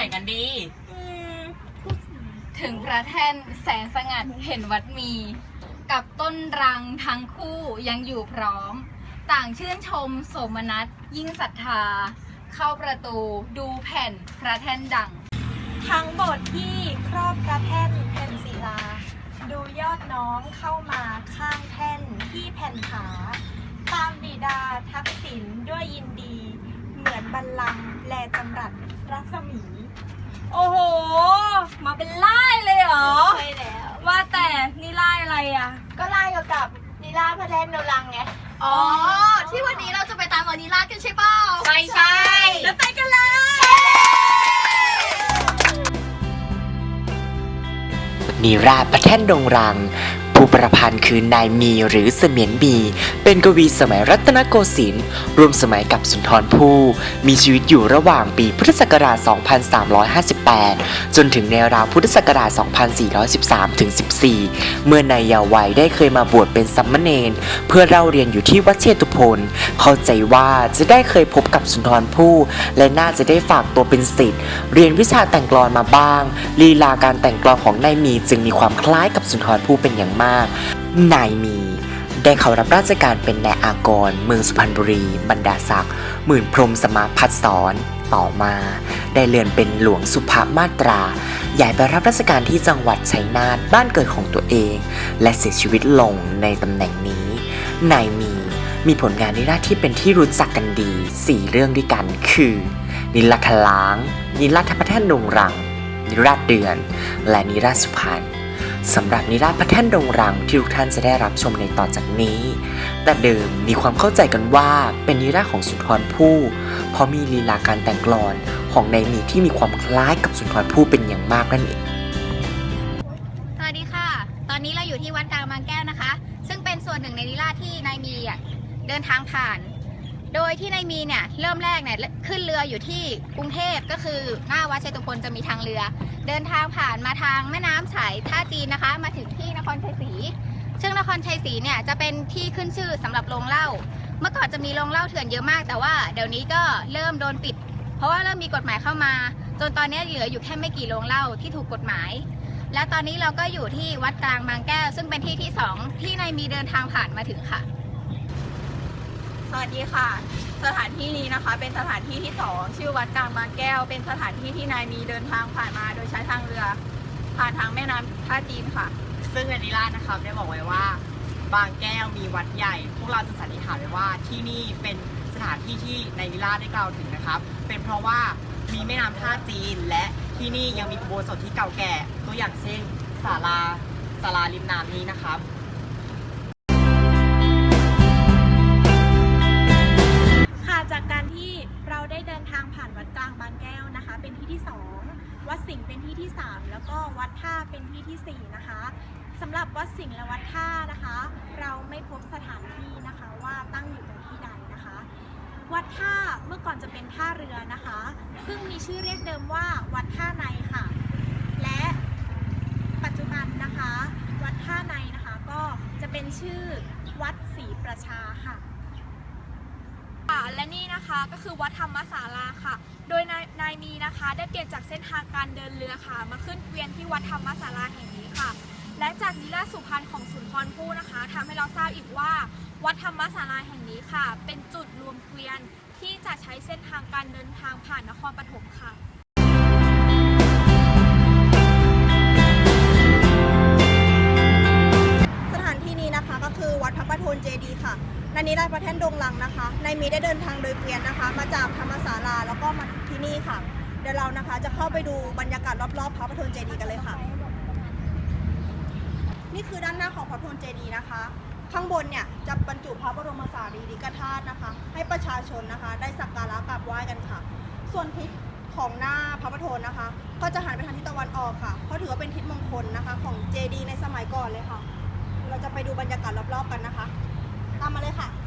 ราจะแบ่งกันดีอืมถึงพระแท่นแสนสงัดเห็นวัดมี กับต้นรังทั้งคู่ยังอยู่พร้อม ต่างชื่นชมโสมนัสยิ่งศรัทธา เข้าประตูดูแผ่นพระแท่นดัง ทั้งโบทที่ครอบพระแท่นเป็นศิลา ดูยอดน้องเข้ามาข้างแท่นที่แผ่นผาตามบิดาทักษิณด้วยยินดี เหมือนบัลลังก์แลจำรัดรัศมีโอ้โห มาเป็นไล่เลยเหรอ ใช่แล้ว ว่าแต่นี่ไล่อะไรอะ ก็ไล่เกี่ยวกับนิราพระแทนโนรังไง อ๋อ ที่วันนี้เราจะไปตามวานิลากันใช่เปล่าใช่ใช่แล้วไปกันเลยนิราชพระแท่นดงรัง ผู้ประพันธ์คือนายมีหรือเสมียนบี เป็นกวีสมัยรัตนโกสินทร์ร่วมสมัยกับสุนทรภู่มีชีวิตอยู่ระหว่างปีพุทธศักราช 2358 จนถึงในราวพุทธศักราช 2413 ถึง 14 เมื่อนายเยาวัยได้เคยมาบวชเป็นสัมมเนนเพื่อเล่าเรียนอยู่ที่วัดเชตุพนเข้าใจว่าจะได้เคยพบกับสุนทรภู่และน่าจะได้ฝากตัวเป็นศิษย์เรียนวิชาแต่งกลอนมาบ้าง ลีลาการแต่งกลอนของนายมีจึงมีความคล้ายกับสุนทรภู่เป็นอย่างมากนายมี ได้เข้ารับราชการเป็นนายอากร เมืองสุพรรณบุรี บรรดาศักดิ์หมื่นพรมสมาพัฒสอนต่อมา ได้เลื่อนเป็นหลวงสุภามาตราย้ายไปรับราชการที่จังหวัดชัยนาทบ้านเกิดของตัวเอง และเสียชีวิตลงในตำแหน่งนี้นายมีมีผลงานในหน้าที่เป็นที่รู้จักกันดี 4 เรื่องด้วยกันคือ นิรัตล้าง นิรัตพระแท่นดงรัง นิราชเดือน และนิราชสุพรรณ สำหรับนิราชพระแท่นดงรังที่ทุกท่านจะได้รับชมในต่อจากนี้ แต่เดิมมีความเข้าใจกันว่าเป็นนิราของสุนทรภู่เพราะมีลีลาการแต่งกลอนของนายมีที่มีความคล้ายกับสุนทรภู่เป็นอย่างมากนั่นเอง สวัสดีค่ะ ตอนนี้เราอยู่ที่วัดกลางบางแก้วนะคะ ซึ่งเป็นส่วนหนึ่งในนิราที่นายมีเดินทางผ่าน โดยที่นายมีเนี่ยเริ่มแรกเนี่ยขึ้นเรืออยู่ที่กรุงเทพก็คือหน้าวัดเชตุพนจะมีทางเรือ เดินทางผ่านมาทางแม่น้ำสายท่าจีนนะคะ มาถึงที่นครชัยศรีซึ่งนครชัยศรีเนี่ยจะเป็นที่ขึ้นชื่อสำหรับโรงเหล้าเมื่อก่อนจะมีโรงเหล้าเถื่อนเยอะมาก แต่ว่าเดี๋ยวนี้ก็เริ่มโดนปิด เพราะว่าเริ่มมีกฎหมายเข้ามา จนตอนนี้เหลืออยู่แค่ไม่กี่โรงเหล้าที่ถูกกฎหมาย และตอนนี้เราก็อยู่ที่วัดกลางบางแก้ว ซึ่งเป็นที่ที่สองที่นายมีเดินทางผ่านมาถึงค่ะ สวัสดีค่ะ สถานที่นี้นะคะเป็นสถานที่ที่สองชื่อวัดกลางบางแก้ว เป็นสถานที่ที่นายมีเดินทางผ่านมาโดยใช้ทางเรือ ผ่านทางแม่น้ำท่าจีนค่ะ ซึ่งในนิราชนะครับได้บอกไว้ว่า บางแก้วมีวัดใหญ่ พวกเราจะสันนิษฐานไว้ว่าที่นี่เป็นสถานที่ที่ในนิราชได้กล่าวถึงนะครับ เป็นเพราะว่ามีแม่น้ำท่าจีน และที่นี่ยังมีอุโบสถที่เก่าแก่ ตัวอย่างเช่นศาลาศาลาริมน้ำนี้นะครับ วัดท่าเป็นที่ทีสี่ 4 นะคะสำหรับวัดสิงห์และวัดท่านะคะ เราไม่พบสถานที่นะคะว่าตั้งอยู่ตรงที่ใดนะคะ วัดท่าเมื่อก่อนจะเป็นท่าเรือนะคะ ซึ่งมีชื่อเรียกเดิมว่าวัดท่าในค่ะ และปัจจุบันนะคะ วัดท่าในนะคะก็จะเป็นชื่อวัดศรีประชาค่ะ และนี่นะคะก็คือวัดธรรมศาลาค่ะ โดยนายนายมีนะคะ ได้เปลี่ยนจากเส้นทางการเดินเรือค่ะ มาขึ้นเกวียนที่วัดธรรมศาลาแห่งนี้ค่ะ และจากนิราสุพรรณของสุนทรภู่นะคะทำให้เราทราบอีกว่า วัดธรรมศาลาแห่งนี้ค่ะ เป็นจุดรวมเกวียนที่จะใช้เส้นทางการเดินทางผ่านนครปฐมค่ะ ย์ค่ะในนี้ราชประแท่นดงลังนะคะ ในมีได้เดินทางโดยเกวียนนะคะ มาจากธรรมศาลาแล้วก็มาที่นี่ค่ะ เดี๋ยวเรานะคะจะเข้าไปดูบรรยากาศรอบๆ พระประทนเจดีย์กันเลยค่ะ นี่คือด้านหน้าของพระประทนเจดีย์นะคะ ข้างบนเนี่ยจะบรรจุพระบรมสารีริกธาตุนะคะ ให้ประชาชนนะคะ ได้สักการะกราบไหว้กันค่ะ ส่วนทิศของหน้าพระประทนนะคะ ก็จะหันไปทางทิศตะวันออกค่ะ เพราะถือว่าเป็นทิศมงคลนะคะ ของเจดีย์ในสมัยก่อนเลยค่ะ เราจะไปดูบรรยากาศรอบๆกันนะคะ ตามมาเลยค่ะ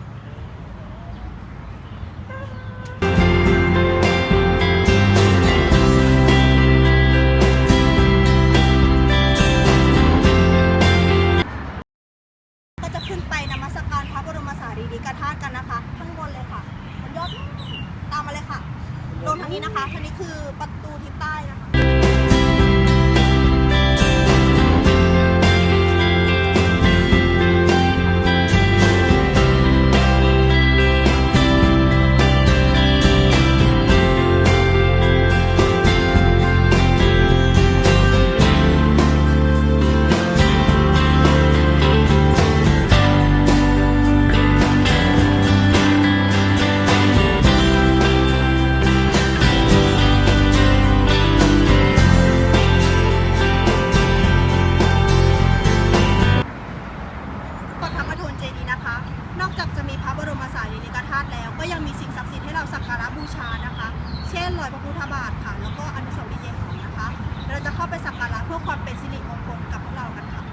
เราสักการะบูชานะคะ เช่นรอยพระพุทธบาทค่ะ แล้วก็อนุสาวรีย์เยายหอมนะคะ เราจะเข้าไปสักการะเพื่อความเป็นสิริมงคลกับพวกเรากันค่ะ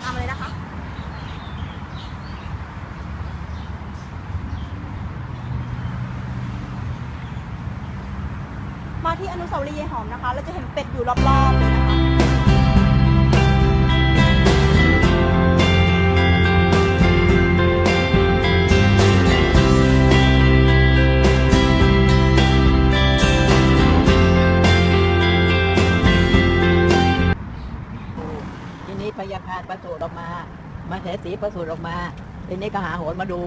ตามาเลยนะคะมาที่อนุสาวรีย์เยายหอมนะคะ เราจะเห็นเป็ดอยู่รอบๆเลยนะ สูติออกมาทีนี้ก็หาโหนมาดู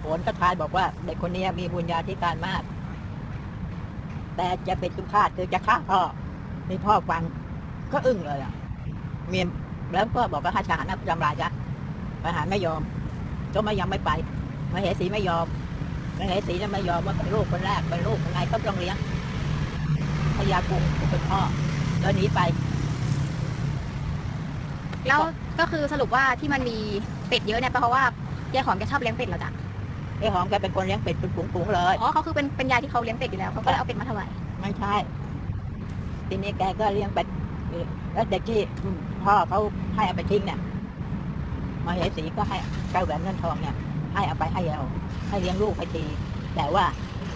โหนก็ทายบอกว่า เด็กคนนี้มีบุญญาธิการมาก แต่จะเป็นตุฆาตคือจะฆ่าพ่อนี่พ่อฟังก็อึ้งเลยอะเมียแล้วก็บอกว่าให้ทหารนะจำลายจ้ะทหารไม่ยอมก็ไม่ยังไม่ไปมาเหสีไม่ยอมมาเหสีจะไม่ยอมว่าเป็นลูกคนแรกเป็นลูกยังไงก็ต้องเลี้ยงพญากรุงเป็นพ่อแล้วหนีไป แล้ว ก็คือสรุปว่าที่มันมีเป็ดเยอะเนี่ยเพราะว่ายายหอมแกชอบเลี้ยงเป็ดเหรอจ๊ะไอ้หอมแกเป็นคนเลี้ยงเป็ดเป็นฝูงๆเลยอ๋อเขาคือเป็นเป็นยายที่เขาเลี้ยงเป็ดอยู่แล้วเขาก็เลยเอาเป็ดมาถวายไม่ใช่ ทีนี้แกก็เลี้ยงเป็ดแล้วเด็กที่พ่อเขาให้เอาไปทิ้งเนี่ยมาเหสีก็ให้แก้วแหวนเงินทองเนี่ย ให้เอาไปให้เอาให้เลี้ยงลูกไปทีแต่ว่า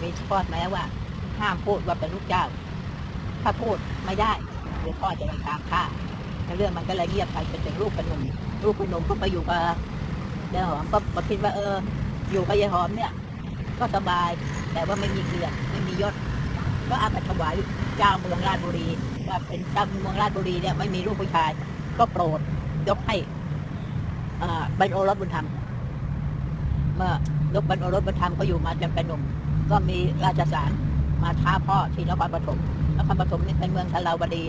มีข้อแม้ว่า ห้ามพูดว่าเป็นลูกเจ้า ถ้าพูดไม่ได้เดี๋ยวพ่อจะไปตามฆ่าแล้ว เรื่องมันก็เลยเงียบไปจนถึงลูกเป็นมลูกเป็นมก็ไปอยู่กับยายหอมก็มาคิดว่าเออ อยู่กับยายหอมเนี่ย ก็สบาย แต่ว่าไม่มีเกียรติไม่มียศ ก็เอาไปถวายเจ้าเมืองราชบุรี ว่าเป็นเจ้าเมืองราชบุรีเนี่ยไม่มีลูกผู้ชาย ก็โปรดยกให้อ่าเป็นโอรสบุญธรรมเมื่อยกเป็นโอรสบุญธรรมก็อยู่มาจนเป็นหนุ่ม ก็มีราชสารมาท้าพ่อที่นครปฐมนครปฐมนี่เป็นเมืองทลาวดี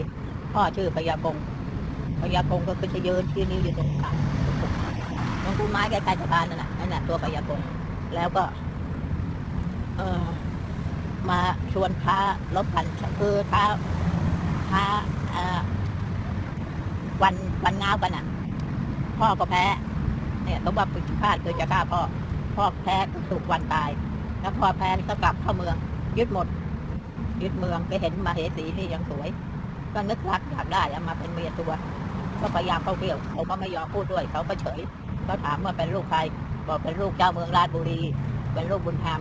พ่อชื่อพญากง พญากงก็คือจะยืนที่นิ้วอยู่ตรงกลางตรงต้นไม้ใกล้ๆสะพานนั่นแหละนั่นแหละตัวพญากงแล้วก็ เออมาชวนท้าลบกันคือท้าท้าเอ่อวันวันงาวกันอะ พ่อก็แพ้ เนี่ยเขาว่าปิดพาดคือจะฆ่าพ่อพ่อแพ้ก็ถูกวันตาย แล้วพ่อแพ้ก็กลับเข้าเมือง ยึดหมด ยึดเมืองไปเห็นมาเหสีนี่ยังสวย ก็นึกรักอยากได้เอามาเป็นเมียตัว ก็พยายามเข้าเกี่ยวเขาก็ไม่ยอมพูดด้วยเขาก็เฉยเขาถามว่าเป็นลูกใครบอกเป็นลูกเจ้าเมืองราชบุรี เป็นลูกบุญธรรม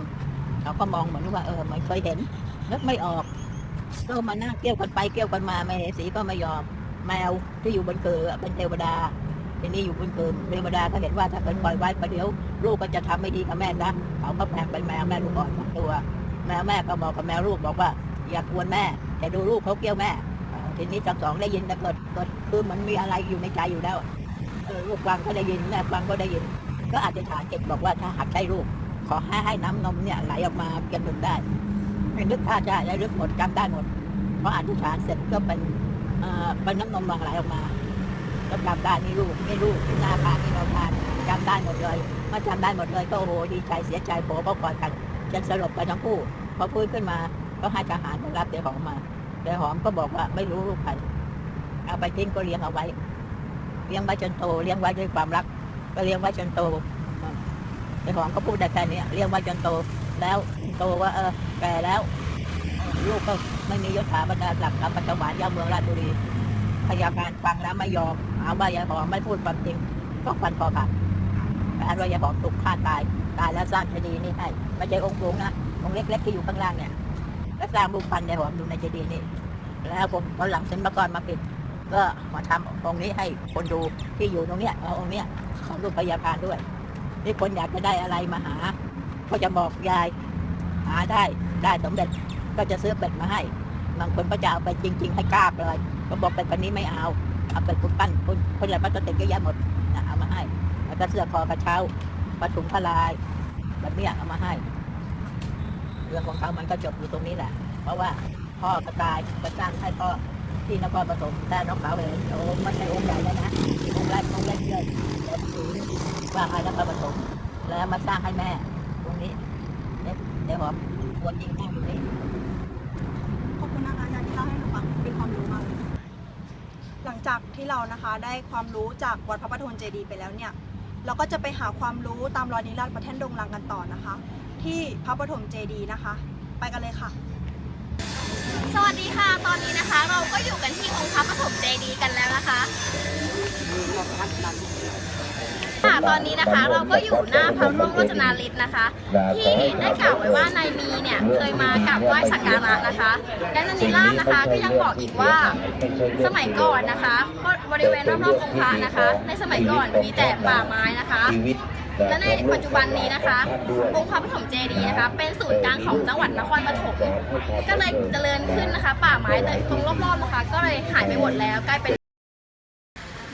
เขาก็มองเหมือนว่าเออมันเคยเห็นนึกไม่ออกก็มานั่งเกี่ยวกันไปเกี่ยวกันมาไม่เหสีก็ไม่ยอมแมวที่อยู่บนเกลือเป็นเทวดาทีนี้อยู่บนเกลือเทวดาก็เห็นว่าถ้าเป็นปล่อยไว้ประเดี๋ยว ลูกก็จะทำไม่ดีกับแม่นะเขาก็แปลงเป็นแมวแม่ลูกอ่อนสองตัวแมวแม่ก็บอกกับแมวลูกบอกว่า อย่ากวนแม่แต่ดูลูกเขาเกี่ยวแม่ทีนี้ทั้งสองได้ยินแต่เกิดเกิด คือมันมีอะไรอยู่ในใจอยู่แล้วเออลูกฟังก็ได้ยินแม่ฟังก็ได้ยิน ก็อาจจะฐานเก็บบอกว่าถ้าหากใช่ลูกขอให้ให้น้ำนมเนี่ยไหลออกมาเก็บหนุนได้ไม่นึกท่าจะได้ลึกหมดจำได้หมดเพราะอธิษฐานเสร็จก็เป็นเอ่อเป็นน้ำนมบางไหลออกมาก็จำได้นี่ลูกนี่ลูกนี่หน้าทานนี่เราทานจำได้หมดเลยเมื่อจำได้หมดเลยก็โอ้โหดีใจเสียใจโผล่ก็กอดกันจนสลบไปทั้งคู่พอฟื้นขึ้นมาก็ให้ทหารมารับเดี๋ยวหอมมาเดี๋ยวหอมก็บอกว่าไม่รู้ลูกใคร เอาไปทิ้งก็เลี้ยงเอาไว้ เลี้ยงไว้จนโตเลี้ยงไว้ด้วยความรัก ก็เลี้ยงไว้จนโตเดี๋ยวหอมก็พูดได้แค่นี้เลี้ยงไว้จนโต แล้วโตว่าเออแก่แล้ว ลูกก็ไม่มียศถาบรรดาศักดิ์กับปัจจุบันย่าเมืองราชบุรีพยาการฟังแล้วไม่ยอมเอาว่ายายหอมไม่พูดความจริงก็ฟันคอขาดแต่อันว่ายายหอมถูกฆ่าตายตายแล้วสร้างคดีนี้ให้ไม่ใช่องค์หลวงนะองค์เล็กๆที่อยู่ข้างล่างเนี่ยแล้วสร้างรูปปั้นยายหอมอยู่ในเจดีย์นี่แล้วผมตอนหลังเซ็นประกรมาปิด ก็มาทำองค์นี้ให้คนดูที่อยู่ตรงเนี้ยเอาองค์เนี้ยของรูปพยาการด้วย นี่คนอยากจะได้อะไรมาหา ก็จะบอกยาย หาได้ได้สมเด็จก็จะซื้อเป็ดมาให้บางคนก็จะเอาไปจริง ๆ ให้กราบเลยก็บอกเป็ดวันนี้ไม่เอาเอาเป็ดคุณปั้นคุณคนละพลาสติกเยอะแยะหมดนะเอามาให้แล้วก็เสื้อคอกระเช้าผ้าถุงผ้าลายแบบนี้เอามาให้เรื่องของเขามันก็จบอยู่ตรงนี้แหละ เพราะว่าพ่อก็ตายก็สร้างให้พ่อ ที่นครปฐมแต่น้องขาเลยโอ้มันใช่องค์ใหญ่เลยนะองค์แรกองค์แรกเลยแล้วถือว่าให้นครปฐมแล้วมาสร้างให้แม่ตรงนี้เนี่ยเดี๋ยวหอมควรยิงแม่อยู่นี่ขอบคุณนะคะอาจารย์ที่เล่าให้หนูฟังเป็นความรู้มากหลังจากที่เรานะคะได้ความรู้จากวัดพระประทนเจดีย์ไปแล้วเนี่ยเราก็จะไปหาความรู้ตามรอยนิราศประแท่นดงรังกันต่อนะคะ ที่พระปฐมเจดีย์นะคะ ไปกันเลยค่ะ สวัสดีค่ะ ตอนนี้นะคะ เราก็อยู่กันที่องค์พระปฐมเจดีย์กันแล้วนะคะค่ะตอนนี้นะคะเราก็อยู่หน้าพระร่วงโรจนาฤทธิ์นะคะ ที่ได้กล่าวไว้ว่านายมีเนี่ยเคยมากราบไหว้สักการะนะคะ และนันนิราชนะคะก็ยังบอกอีกว่าสมัยก่อนนะคะบริเวณรอบๆองค์พระนะคะ ในสมัยก่อนมีแต่ป่าไม้นะคะ และในปัจจุบันนี้นะคะองค์พระปฐมเจดีย์นะคะ เป็นศูนย์กลางของจังหวัดนครปฐมก็เลยเจริญขึ้นนะคะ ป่าไม้ตรงรอบๆนะคะ ก็เลยหายไปหมดแล้วกลายเป็น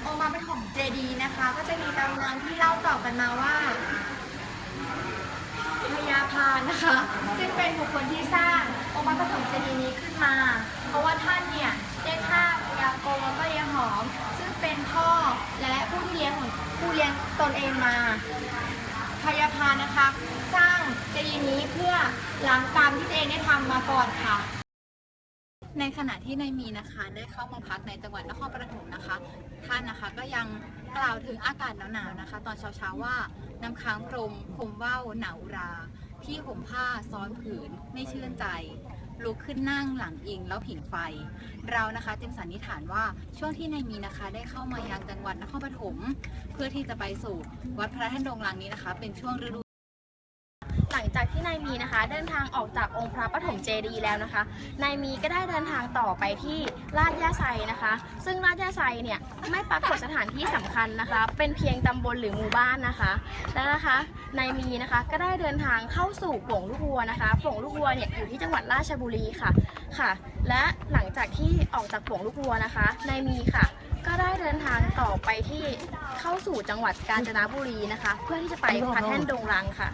องค์พระปฐมเจดีย์นะคะ ก็จะมีตำนานที่เล่าต่อกันมาว่าพญาพานนะคะซึ่งเป็นบุคคลที่สร้างองค์พระปฐมเจดีย์นี้ขึ้นมา เพราะว่าท่านเนี่ยได้ฆ่าพญาโกแล้วก็ยงหอม เป็นพ่อและผู้ที่เลี้ยงของผู้เลี้ยงตนเองมาพญาพานะคะ สร้างเจดีย์นี้เพื่อล้างกรรมที่ตัวเองได้ทำมาก่อนค่ะ ในขณะที่นายมีนะคะได้เข้ามาพักในจังหวัดนครปฐมนะคะ ท่านนะคะก็ยังกล่าวถึงอากาศหนาวๆนะคะ ตอนเช้าๆว่าน้ำค้างพรมคมว่าวหนาวราพี่ห่มผ้าซ้อนผืนไม่ชื่นใจ ลุกขึ้นนั่งหลังอิงแล้วผิงไฟ เรานะคะจึงสันนิษฐานว่าช่วงที่นายมีนะคะ ได้เข้ามายังจังหวัดนครปฐมเพื่อที่จะไปสู่วัดพระแท่นดงลังนี้นะคะ เป็นช่วงฤดูากที่นายมีนะคะ เดินทางออกจากองค์พระปฐมเจดีย์แล้วนะคะ นายมีก็ได้เดินทางต่อไปที่ลาดย่าไซนะคะ ซึ่งลาดย่าไซเนี่ยไม่ปรากฏสถานที่สำคัญนะคะ เป็นเพียงตำบลหรือหมู่บ้านนะคะ แล้วนะคะนายมีนะคะก็ได้เดินทางเข้าสู่โป่งลูกวัวนะคะโป่งลูกวัวเนี่ยอยู่ที่จังหวัดราชบุรีค่ะค่ะ และหลังจากที่ออกจากโป่งลูกวัวนะคะนายมีค่ะก็ได้เดินทางต่อไปที่เข้าสู่จังหวัดกาญจนบุรีนะคะ เพื่อที่จะไปพระแท่นดงรังค่ะ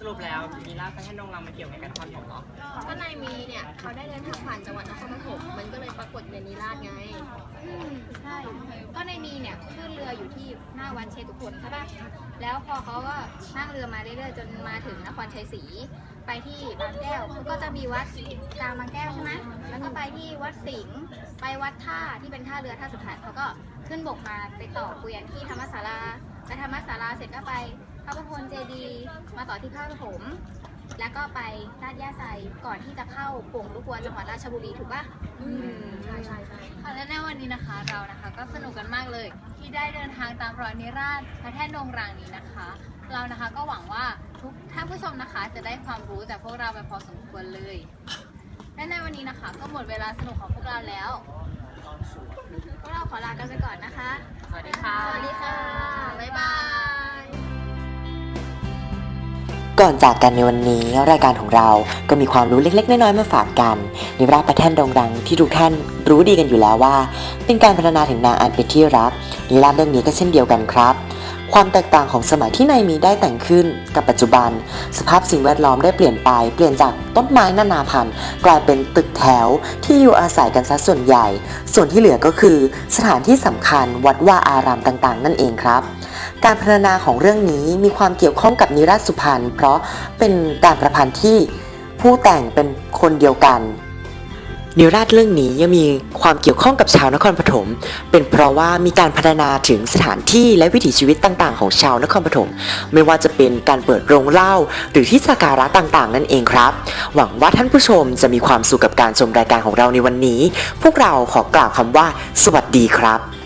สรุปแล้วมีราชประเทศดงรังมาเกี่ยวกับนครปฐมเหรอก็นายมีเนี่ยเขาได้เดินทางผ่านจังหวัดนครปฐมมันก็เลยปรากฏในนิราชไง อืมใช่ ก็นายมีเนี่ยขึ้นเรืออยู่ที่หน้าวัดเชตุพนใช่ปะแล้วพอเขาก็นั่งเรือมาเรื่อยๆจนมาถึงนครชัยศรี ไปที่บางแก้วเขาก็จะมีวัดกลางบางแก้วใช่ไหมแล้วก็ไปที่วัดสิงห์ ไปวัดท่าที่เป็นท่าเรือท่าสุดท้ายเขาก็ขึ้นบกมาไปต่อเกวียนที่ธรรมศาลาไปธรรมศาลาเสร็จก็ไปพ ระประพลเจดีย์มาต่อที่พระปฐมแล้วก็ไปลาดย่าไซก่อนที่จะเข้าโป่งลูกวัวจังหวัดราชบุรีถูกปะอืมใช่ใช่ใช่ค่ะและในวันนี้นะคะเรานะคะก็สนุกกันมากเลย ที่ได้เดินทางตามรอยนิราชพระแท่นดงรางนี้นะคะ เรานะคะก็หวังว่าทุกท่านผู้ชมนะคะ จะได้ความรู้จากพวกเราไปพอสมควรเลยและในวันนี้นะคะ ก็หมดเวลาสนุกของพวกเราแล้วพวกเราขอลากันไปก่อนนะคะ สวัสดีค่ะ สวัสดีค่ะ บ๊ายบาย ก่อนจากกันในวันนี้รายการของเราก็มีความรู้เล็กๆ น้อยๆมาฝากกันในราบประแท่นดงดังที่ทุกท่านรู้ดีกันอยู่แล้วว่า เป็นการพัฒนาถึงนางอันเป็นที่รักนิราศเรื่องนี้ก็เช่นเดียวกันครับ ความแตกต่างของสมัยที่นายมีได้แต่งขึ้นกับปัจจุบัน สภาพสิ่งแวดล้อมได้เปลี่ยนไปเปลี่ยนจากต้นไม้นานาพันธุ์กลายเป็นตึกแถวที่อยู่อาศัยกันซะส่วนใหญ่ ส่วนที่เหลือก็คือ สถานที่สำคัญวัดว่าอารามต่างๆ นั่นเองครับ การพัฒนาของเรื่องนี้มีความเกี่ยวข้องกับนิราศสุพรรณเพราะเป็นการประพันธ์ที่ผู้แต่งเป็นคนเดียวกันนิราศเรื่องนี้ยังมีความเกี่ยวข้องกับชาวนครปฐม เป็นเพราะว่ามีการพัฒนาถึงสถานที่และวิถีชีวิตต่างๆ ของชาวนครปฐม ไม่ว่าจะเป็นการเปิดโรงเหล้าหรือที่สักการะต่างๆ นั่นเองครับ หวังว่าท่านผู้ชมจะมีความสุขกับการชมรายการของเราในวันนี้ พวกเราขอกล่าวคำว่า สวัสดีครับ